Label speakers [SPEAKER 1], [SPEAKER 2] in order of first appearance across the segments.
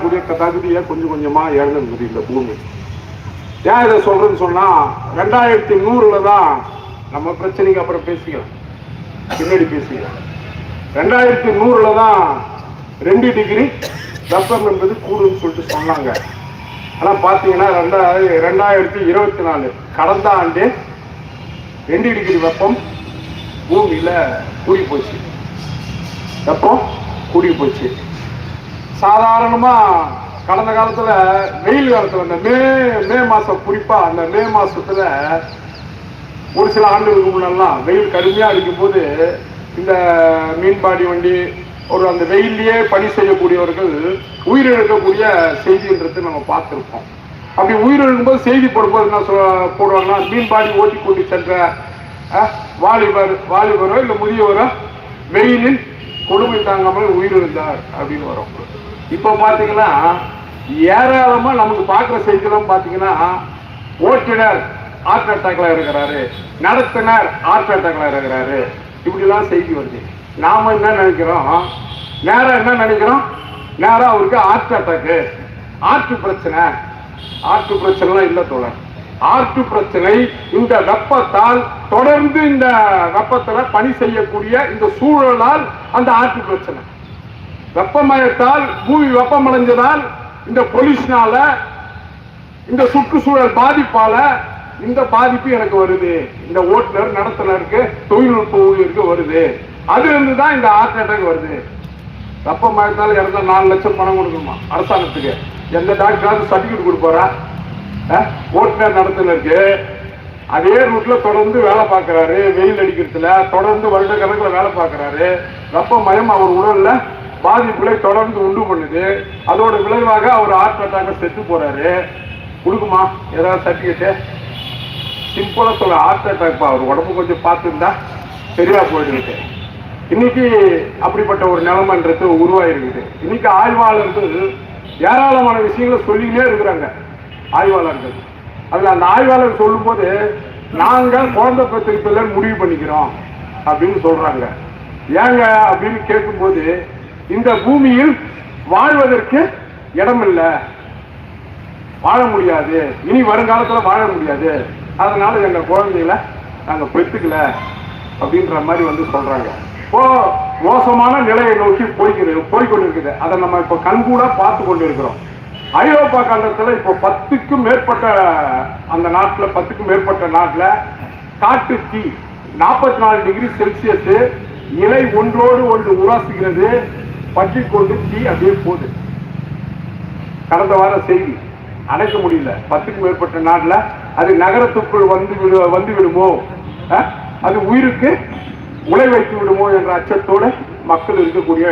[SPEAKER 1] வாழக்கூடிய தகுதியை கொஞ்சம் கொஞ்சமா இழந்துருக்குது இந்த பூமி. ஏன் இதை சொல்றேன்னு சொன்னா ரெண்டாயிரத்தி நூறுல தான் நம்ம பிரச்சனைக்கு அப்புறம் பேசிக்கலாம். பின்னாடி பேசிக்கலாம். ரெண்டாயிரத்தி நூறுல தான் ரெண்டு டிகிரி வெப்பம் என்பது கூடுன்னு சொல்லிட்டு சொன்னாங்க. ஆனா பாத்தீங்கன்னா ரெண்டாயிரத்தி ரெண்டாயிரத்தி இருபத்தி நாலு கடந்த ஆண்டு ரெண்டு டிகிரி வெப்பம் பூமியில கூடி போச்சு. வெப்பம் கூடி போச்சு. சாதாரணமா கடந்த காலத்துல வெயில் காலத்துல இந்த மே மே மாசம் குறிப்பா அந்த மே மாசத்துல ஒரு சில ஆண்டுகளுக்கு முன்னெல்லாம் வெயில் கடுமையா அடிக்கும் போது இந்த மீன்பாடி வண்டி ஒரு அந்த வெயிலேயே பணி செய்யக்கூடியவர்கள் உயிரிழக்கக்கூடிய செய்தின்றது நம்ம பார்த்துருக்கோம் அப்படி உயிரிழக்கும் போது செய்தி போடும்போது என்ன சொல்ல போடுவாங்கன்னா மீன்பாடி ஓட்டி கூட்டி சென்ற வாலிபர் வாலிபரோ இல்லை முதியவரோ வெயிலில் கொடுமை தாங்காமல் உயிரிழந்தார் அப்படின்னு வரும். இப்போ பார்த்தீங்கன்னா ஏராளமாக நமக்கு பார்க்குற செய்திகளும் பார்த்தீங்கன்னா ஓட்டுநர் ஹார்ட் அட்டாக்ல இருக்கிறாரு நடத்துனர் ஹார்ட் அட்டாக்ல இருக்கிறாரு. இப்படிலாம் செய்தி வருது. நாம என்ன நினைக்கிறோம்? நேராக என்ன நினைக்கிறோம்? நேராக அவருக்கு ஹார்ட் அட்டாக்கு ஆற்று பிரச்சனை. ஆற்று பிரச்சனைலாம் இல்லை தோழர். ஆற்று பிரச்சனை இந்த வெப்பத்தால் தொடர்ந்து இந்த வெப்பத்தில் பணி செய்யக்கூடிய இந்த சூழலால் அந்த ஆற்று பிரச்சனை. வெப்பமயத்தால் பூமி வெப்பமடைஞ்சதால் இந்த பொல்யூஷனால இந்த சுற்றுச்சூழல் பாதிப்பால இந்த பாதிப்பு எனக்கு வருது. இந்த ஓட்டுநர் நடத்துனருக்கு தொழில்நுட்ப ஊழியருக்கு வருது. அதுல இருந்து தான் இந்த ஹார்ட் அட்டாக் வருது. வெப்பமயத்தால் இறந்த நாலு லட்சம் பணம் கொடுக்கணுமா? அரசாங்கத்துக்கு. எந்த டாக்டராவது சர்டிஃபிகேட் கொடுப்பாரா? ஓட்டுநர் நடத்துனருக்கு. அதே ரூட்ல தொடர்ந்து வேலை பார்க்கறாரு. வெயில் அடிக்கிறதுல தொடர்ந்து வருட கணக்குல வேலை பார்க்கறாரு. வெப்பமயம் அவர் உடல்ல பாதிப்புகளை தொடர்ந்து உண்டு பண்ணுது. அதோட விளைவாக அவர் ஹார்ட் அட்டாக செத்து போறாரு. கொடுக்குமா? ஏதாவது சர்டிஃபிகேட்டு சிம்பிளாக சொல்ல ஹார்ட் அட்டாக்ப்பா அவர் உடம்பு கொஞ்சம் பார்த்துருந்தா சரியா போயிட்டு இன்னைக்கு அப்படிப்பட்ட ஒரு நிலைமைன்றது உருவாயிருக்குது. இன்னைக்கு ஆய்வாளர்கள் ஏராளமான விஷயங்களை சொல்லிக்கிட்டே இருக்கிறாங்க ஆய்வாளர்கள். அதில் அந்த ஆய்வாளர் சொல்லும்போது நாங்கள் குழந்தை பெற்றிருப்பில்ல முடிவு பண்ணிக்கிறோம் அப்படின்னு சொல்றாங்க. ஏங்க அப்படின்னு கேட்கும்போது இந்த பூமியில் வாழ்வதற்கு இடம் இல்லை வாழ முடியாது. இனி வருங்காலத்துல வாழ முடியாது. அதனால எங்க குழந்தைகளை நாங்க பெற்றுக்கல அப்படின்ற மாதிரி வந்து சொல்றாங்க. இப்போ மோசமான நிலையை நோக்கி போய்கிறது போய்கொண்டிருக்குது. அதை நம்ம இப்போ கண்கூட பார்த்து கொண்டு இருக்கிறோம் ஐரோப்பா கண்டத்துல இப்போ பத்துக்கும் மேற்பட்ட அந்த நாட்டுல பத்துக்கும் மேற்பட்ட நாட்டுல காட்டு தீ நாற்பத்தி நாலு டிகிரி செல்சியஸ் இலை ஒன்றோடு ஒன்று உராசுகிறது. பற்றி கொண்டு தீ அப்படியே போகுது. கடந்த வார செய்தி அணைக்க முடியல. பத்துக்கும் மேற்பட்ட நாட்டில் அது நகரத்துக்குள் வந்து விடு வந்து விடுமோ? அது உயிருக்கு உலை வைத்து விடுமோ என்ற அச்சத்தோடு மக்கள் இருக்கக்கூடிய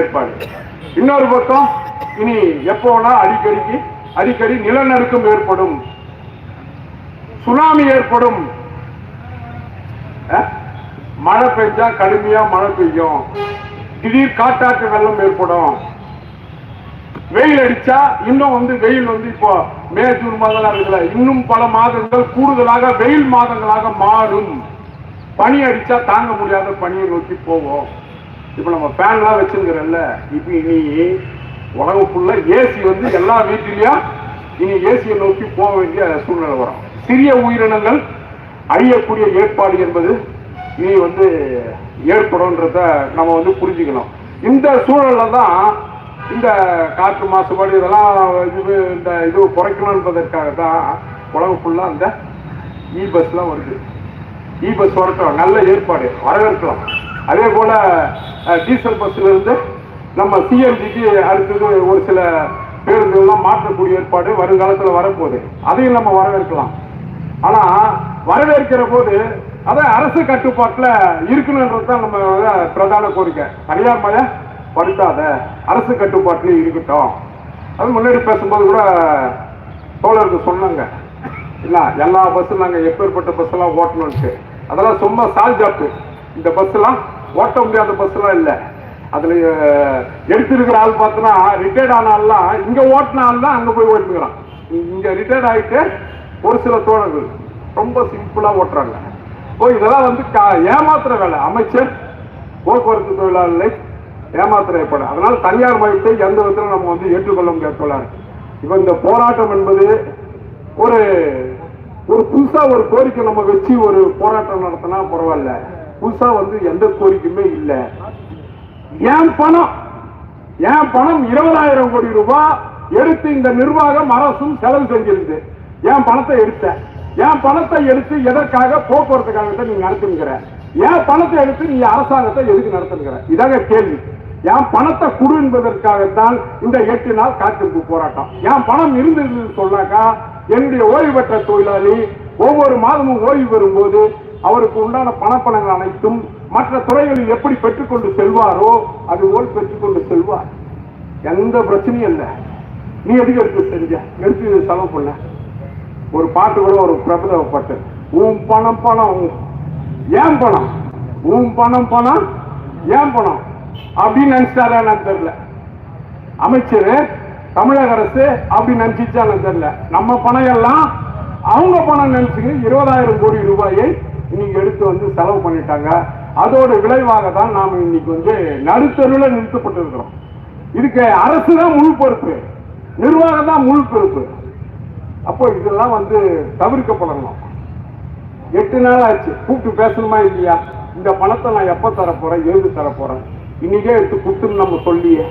[SPEAKER 1] ஏற்பாடு. இன்னொரு பக்கம் இனி எப்போனா அடிக்கடிக்கு அடிக்கடி நிலநடுக்கம் ஏற்படும். சுனாமி ஏற்படும். மழை பெஞ்சா கடுமையா மழை பெய்யும். திடீர் காட்டாற்று வெள்ளம் ஏற்படும். வெயில் அடிச்சா இன்னும் வந்து வெயில் வந்து இப்போ மே ஜூன் மாதம் இருக்குல்ல இன்னும் பல மாதங்கள் கூடுதலாக வெயில் மாதங்களாக மாறும். பனி அடிச்சா தாங்க முடியாத பனியை நோக்கி போவோம். இப்போ நம்ம ஃபேன்லாம் வச்சிருக்கிறல்ல இப்போ இனி உலகம் ஃபுல்லா ஏசி வந்து எல்லா வீட்டிலையும் இனி ஏசியை நோக்கி போக வேண்டிய சூழ்நிலை வரும். சிறிய உயிரினங்கள் அழியக்கூடிய ஏற்பாடு என்பது இனி வந்து ஏற்படும்ன்றத நம்ம வந்து புரிஞ்சுக்கணும். இந்த சூழலில் தான் இந்த காற்று மாசுபாடு இதெல்லாம் இது இந்த இது குறைக்கணுன்றதற்காக தான் உலகம் ஃபுல்லாக அந்த இ பஸ்லாம் வருது. இ பஸ் வரட்டும் நல்ல ஏற்பாடு வரவேற்கலாம். அதே போல் டீசல் பஸ்ல இருந்து நம்ம சிஎன்ஜிக்கு அடுத்தது ஒரு சில பேருந்துகள்லாம் மாற்றக்கூடிய ஏற்பாடு வருங்காலத்தில் வரப்போகுது. அதையும் நம்ம வரவேற்கலாம். ஆனால் வரவேற்கிற போது அதான் அரசு கட்டுப்பாட்டுல இருக்கணுன்றது தான் நம்ம பிரதான கோரிக்கை. தனியார் மழை படுத்தாத அரசு கட்டுப்பாட்டுல இருக்கட்டும். அது முன்னாடி பேசும்போது கூட தோழருக்கு சொன்னாங்க. இல்ல எல்லா பஸ்ஸும் நாங்கள் எப்பேற்பட்ட பஸ் எல்லாம் ஓட்டணும்ட்டு அதெல்லாம் சும்மா சால்ஜாப்பு இந்த பஸ் எல்லாம் ஓட்ட முடியாத பஸ் எல்லாம் அதில் அதுல எடுத்திருக்கிற ஆள் பார்த்தோன்னா ரிட்டையர்ட் ஆனாலாம் இங்கே இங்க ஓட்டின ஆள் தான் அங்க போய் ஓட்டுக்கிறான் இங்க ரிட்டையர்ட் ஆயிட்டு ஒரு சில தோழர்கள் ரொம்ப சிம்பிளா ஓட்டுறாங்க. ஓ இதெல்லாம் வந்து கா- ஏமாத்துற வேலை. அமைச்சர் போக்குவரத்து தொழிலாளர்களை ஏமாத்துற ஏற்பாடு அதனால தனியார் மையத்தை எந்த விதத்தில் நம்ம வந்து ஏற்றுக்கொள்ள முடியாது இப்போ இந்த போராட்டம் என்பது ஒரு ஒரு புதுசா ஒரு கோரிக்கை நம்ம வச்சு ஒரு போராட்டம் நடத்தினா பரவாயில்ல. புதுசா வந்து எந்த கோரிக்கையுமே இல்லை. ஏன் பணம்? ஏன் பணம் இருபதாயிரம் கோடி ரூபாய் எடுத்து இந்த நிர்வாகம் அரசும் செலவு செஞ்சிருந்து என் பணத்தை எடுத்தேன் என் பணத்தை எடுத்து எதற்காக போக்குவரத்துக்காக நீங்க நடத்துங்கிற என் பணத்தை எடுத்து நீ அரசாங்கத்தை எதுக்கு நடத்துங்கிற இதாக கேள்வி. என் பணத்தை குடு என்பதற்காகத்தான் இந்த எட்டு நாள் காத்திருப்பு போராட்டம். என் பணம் இருந்திருந்தது சொன்னாக்கா என்னுடைய ஓய்வு பெற்ற தொழிலாளி ஒவ்வொரு மாதமும் ஓய்வு பெறும்போது அவருக்கு உண்டான பணப்பணங்கள் அனைத்தும் மற்ற துறைகளில் எப்படி பெற்றுக்கொண்டு செல்வாரோ அதுபோல் பெற்றுக்கொண்டு செல்வார். எந்த பிரச்சனையும் இல்லை. நீ எதுக்கு எடுத்து செஞ்ச? எடுத்து செலவு பண்ண. ஒரு பாட்டு கூட ஒரு பிரபல பாட்டு உன் பணம் பணம் ஏன் பணம்? உன் பணம் பணம் ஏன் பணம்? அப்படின்னு நினைச்சிட்டாரா எனக்கு தெரியல. அமைச்சர் தமிழக அரசு அப்படி நினைச்சிச்சான்னு தெரியல. நம்ம பணம் எல்லாம் அவங்க பணம் நினைச்சுங்க இருபதாயிரம் கோடி ரூபாயை இன்னைக்கு எடுத்து வந்து செலவு பண்ணிட்டாங்க. அதோட விளைவாக தான் நாம இன்னைக்கு வந்து நடுத்தருவில் நிறுத்தப்பட்டிருக்கிறோம். இதுக்கு அரசு தான் முழு பொறுப்பு. நிர்வாகம் தான் முழு பொறுப்பு. அப்போ இதெல்லாம் வந்து தவிர்க்கப்படணும் எட்டு நாள் ஆச்சு. கூப்பிட்டு பேசணுமா இல்லையா? இந்த பணத்தை நான் எப்போ தரப்போறேன்? எழுது எழுதி இன்னைக்கே எடுத்து கொடுத்துன்னு நம்ம சொல்லியே.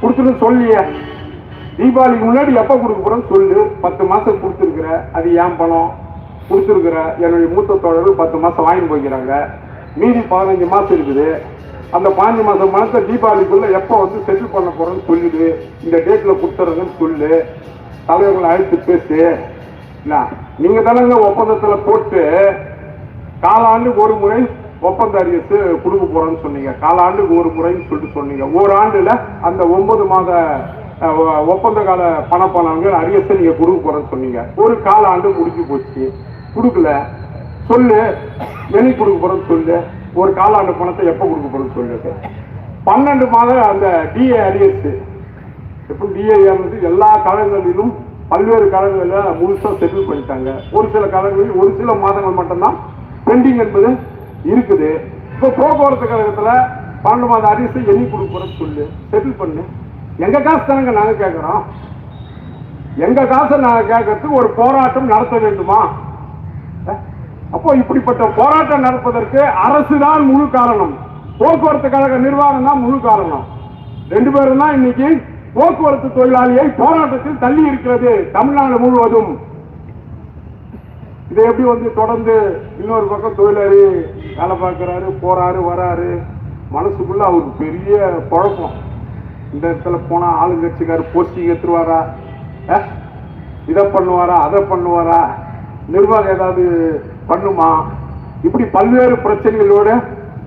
[SPEAKER 1] கொடுத்துன்னு சொல்லியே. தீபாவளிக்கு முன்னாடி எப்போ கொடுக்க போறோம்னு சொல்லு. பத்து மாசம் கொடுத்துருக்குற. அது ஏன் பணம்? கொடுத்துருக்குற. என்னுடைய மூத்த தோழர்கள் பத்து மாசம் வாங்கி போய்க்கிறாங்க. மீதி பதினஞ்சு மாசம் இருக்குது. அந்த பதினஞ்சு மாசம் பணத்தை தீபாவளிக்குள்ள எப்போ வந்து செட்டில் பண்ண போறோம்னு சொல்லிடு. இந்த டேட்ல கொடுத்துறதுன்னு சொல்லு. தலைவர்களை அழைத்து பேசு என்ன, நீங்க தானங்க ஒப்பந்தத்துல போட்டு காலாண்டுக்கு ஒரு முறை ஒப்பந்த அரியத்து கொடுக்க போறோம்னு சொன்னீங்க. காலாண்டுக்கு ஒரு முறைன்னு சொல்லிட்டு சொன்னீங்க. ஒரு ஆண்டுல அந்த ஒன்பது மாத ஒப்பந்த கால பணப்பணங்கள் அரியத்தை நீங்க கொடுக்க போறேன்னு சொன்னீங்க. ஒரு காலாண்டு முடிஞ்சு போச்சு. கொடுக்கல. சொல்லு. வெளி கொடுக்க போறேன்னு சொல்லு. ஒரு காலாண்டு பணத்தை எப்ப கொடுக்க போறேன்னு சொல்லு. பன்னெண்டு மாதம் அந்த டிஏ அரியத்து இப்போ டிஏ வந்து எல்லா காலங்களிலும் பல்வேறு காலங்களில் முழுசாக செட்டில் பண்ணிட்டாங்க. ஒரு சில கழகங்களில் ஒரு சில மாதங்கள் மட்டும்தான் பெண்டிங் என்பது இருக்குது. இப்போ போக்குவரத்து கழகத்தில் பன்னெண்டு மாத அரிசி எண்ணி கொடுக்குறோன்னு சொல்லு. செட்டில் பண்ணு. எங்கள் காசு தானங்க நாங்கள் கேட்குறோம் எங்கள் காசை நாங்கள் கேட்கறதுக்கு ஒரு போராட்டம் நடத்த வேண்டுமா? அப்போ இப்படிப்பட்ட போராட்டம் நடப்பதற்கு அரசு தான் முழு காரணம். போக்குவரத்து கழக நிர்வாகம் தான் முழு காரணம். ரெண்டு பேரும் தான் இன்னைக்கு போக்குவரத்து தொழிலாளியை போராட்டத்தில் தள்ளி இருக்கிறது தமிழ்நாடு முழுவதும். இதை எப்படி வந்து தொடர்ந்து இன்னொரு பக்கம் தொழிலாளி வேலை பார்க்கிறாரு போறாரு வராரு மனசுக்குள்ள அவருக்கு பெரிய குழப்பம். இந்த இடத்துல போனா ஆளுங்கட்சிக்காரு போஸ்டிங் எடுத்துருவாரா இதை பண்ணுவாரா அதை பண்ணுவாரா? நிர்வாகம் ஏதாவது பண்ணுமா? இப்படி பல்வேறு பிரச்சனைகளோட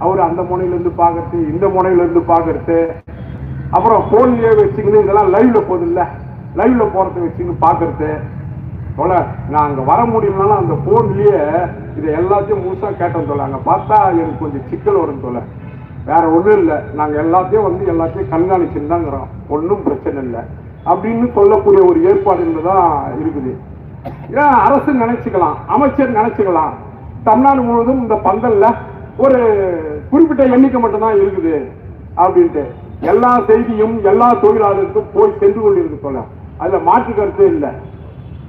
[SPEAKER 1] அவர் அந்த முனையிலேருந்து பார்க்கறது இந்த முனையிலேருந்து பார்க்கறது. அப்புறம் போன்லயே வச்சுக்கின்னு இதெல்லாம் லைவ்ல போகுது இல்ல லைவ்ல போறத வச்சுக்கின்னு பாக்குறது போல நான் அங்க வர முடியும்னாலும் அந்த போன்லயே இதை எல்லாத்தையும் முழுசா கேட்டோம் சொல்ல அங்க பார்த்தா எனக்கு கொஞ்சம் சிக்கல் வரும் சொல்ல வேற ஒண்ணும் இல்லை. நாங்க எல்லாத்தையும் வந்து எல்லாத்தையும் கண்காணிச்சுன்னு தாங்கிறோம் ஒன்றும் பிரச்சனை இல்லை. அப்படின்னு சொல்லக்கூடிய ஒரு ஏற்பாடு தான் இருக்குது. ஏன் அரசு நினைச்சுக்கலாம் அமைச்சர் நினைச்சுக்கலாம். தமிழ்நாடு முழுவதும் இந்த பந்தல்ல ஒரு குறிப்பிட்ட எண்ணிக்கை மட்டும்தான் இருக்குது. அப்படின்ட்டு. எல்லா செய்தியும் எல்லா தொழிலாளருக்கும் போய் சென்று கொண்டிருக்கு சொல்ல அதுல மாற்று கருத்தே இல்லை.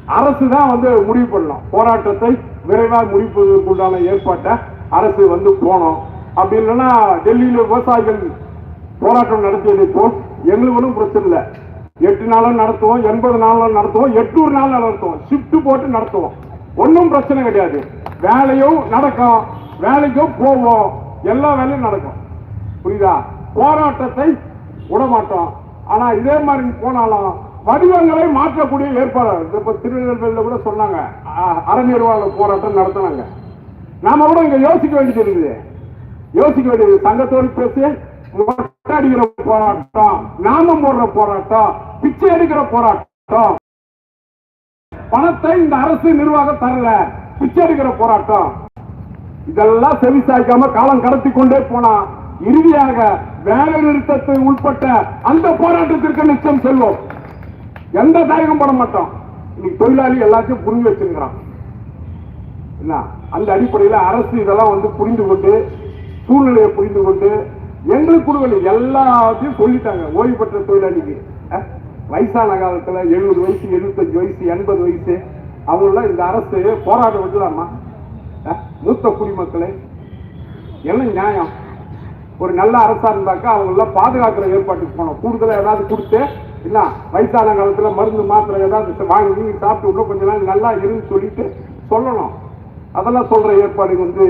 [SPEAKER 1] அரசு தான் வந்து முடிவு பண்ணலாம் போராட்டத்தை விரைவாக முடிப்பதற்கு உண்டான ஏற்பாட்டை அரசு வந்து போனோம் அப்படி இல்லைன்னா டெல்லியில விவசாயிகள் போராட்டம் நடத்தியதை போல் எங்களுக்கு ஒன்றும் பிரச்சனை இல்லை. எட்டு நாளும் நடத்துவோம் எண்பது நாளும் நடத்துவோம் எட்நூறு நாள் நடத்துவோம். ஷிஃப்ட் போட்டு நடத்துவோம். ஒன்றும் பிரச்சனை கிடையாது. வேலையும் நடக்கும். வேலைக்கும் போவோம். எல்லா வேலையும் நடக்கும். புரியுதா? போராட்டத்தை விடமாட்டோம். ஆனா இதே மாதிரி போனாலும் வடிவங்களை மாற்றக்கூடிய ஏற்பாடு இருக்கு. இப்ப திருநெல்வேலியில கூட சொன்னாங்க. அ- அறநிர்வாக போராட்டம் நடத்தினாங்க. நாம கூட இங்க யோசிக்க வேண்டியது இருக்குது. யோசிக்க வேண்டியது சங்கத்தோடு பேசி அடிக்கிற போராட்டம் நாமம் போடுற போராட்டம் பிச்சை எடுக்கிற போராட்டம். பணத்தை இந்த அரசு நிர்வாகம் தரல பிச்சை எடுக்கிற போராட்டம். இதெல்லாம் செவிசாய்க்காம காலம் கடத்தி கொண்டே போனா இறுதியாக வேலை நிறுத்தத்தை உட்பட்ட அந்த போராட்டத்திற்கு நிச்சயம் செல்வோம். எந்த தாயகம் பட மாட்டோம். இன்னைக்கு தொழிலாளி எல்லாத்தையும் புரிஞ்சு வச்சிருக்கிறான். என்ன? அந்த அடிப்படையில் அரசு இதெல்லாம் வந்து புரிந்து கொண்டு சூழ்நிலையை புரிந்து கொண்டு எங்களுக்கு கொடுக்கல. எல்லாத்தையும் சொல்லிட்டாங்க. ஓய்வு பெற்ற தொழிலாளிக்கு. வயசான காலத்துல எழுபது வயசு எழுபத்தஞ்சு வயசு எண்பது வயசு அவங்களாம் இந்த அரசு போராட்டம் விடலாமா மூத்த குடிமக்களை என்ன நியாயம். ஒரு நல்ல அரசா இருந்தாக்கா அவங்கெல்லாம் பாதுகாக்கிற ஏற்பாட்டுக்கு போனோம் கூடுதலாக ஏதாவது கொடுத்து என்ன வயசான காலத்தில் மருந்து மாத்திரை ஏதாவது வாங்கி சாப்பிட்டு உள்ள கொஞ்ச நாள் நல்லா இருன்னு சொல்லிட்டு சொல்லணும். அதெல்லாம் சொல்ற ஏற்பாடு வந்து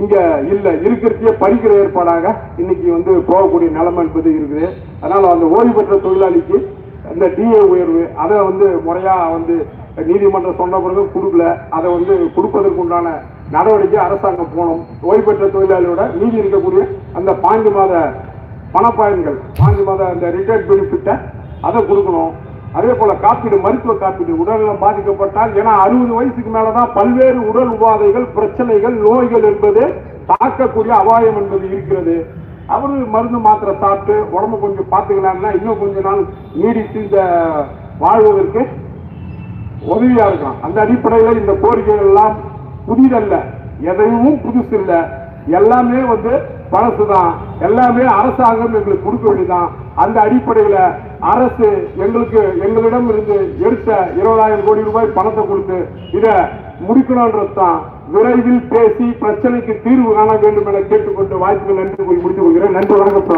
[SPEAKER 1] இங்க இல்ல. இருக்கிறதையே பறிக்கிற ஏற்பாடாக இன்னைக்கு வந்து போகக்கூடிய நிலைமை என்பது இருக்குது. அதனால அந்த ஓய்வு பெற்ற தொழிலாளிக்கு இந்த டிஏ உயர்வு அதை வந்து முறையா வந்து நீதிமன்றம் சொன்ன பிறகு கொடுக்கல. அதை வந்து கொடுப்பதற்கு உண்டான நடவடிக்கை அரசாங்கம் போகணும். ஓய்வு பெற்ற தொழிலாளியோட மீதி இருக்கக்கூடிய அந்த பாஞ்சு மாத பணப்பயன்கள் பாஞ்சு மாத அந்த ரிட்டையர்ட் பெனிஃபிட்டை அதை கொடுக்கணும். அதே போல காப்பீடு மருத்துவ காப்பீடு உடல்நலம் பாதிக்கப்பட்டால் ஏன்னா அறுபது வயசுக்கு மேலதான் பல்வேறு உடல் உபாதைகள் பிரச்சனைகள் நோய்கள் என்பது தாக்கக்கூடிய அபாயம் என்பது இருக்கிறது. அவரு மருந்து மாத்திரை சாப்பிட்டு உடம்பு கொஞ்சம் பார்த்துக்கலாம்னா இன்னும் கொஞ்ச நாள் நீடித்து இந்த வாழ்வதற்கு உதவியா இருக்கலாம். அந்த அடிப்படையில் இந்த கோரிக்கைகள் எல்லாம் புதிதல்ல. எதையும் புதுசு இல்ல எல்லாமே வந்து பழசுதான். எல்லாமே அரசாங்கம் எங்களுக்கு கொடுக்க வேண்டியதான் அந்த அடிப்படையில அரசு எங்களுக்கு எங்களிடம் இருந்து எடுத்த இருபதாயிரம் கோடி ரூபாய் பணத்தை கொடுத்து இதை முடிக்கணும்ன்றது தான் விரைவில் பேசி பிரச்சனைக்கு தீர்வு காண வேண்டும் என கேட்டுக்கொண்டு வாய்ப்புகள் நன்றி கூறி முடித்துக் கொள்கிறேன். நன்றி வணக்கம்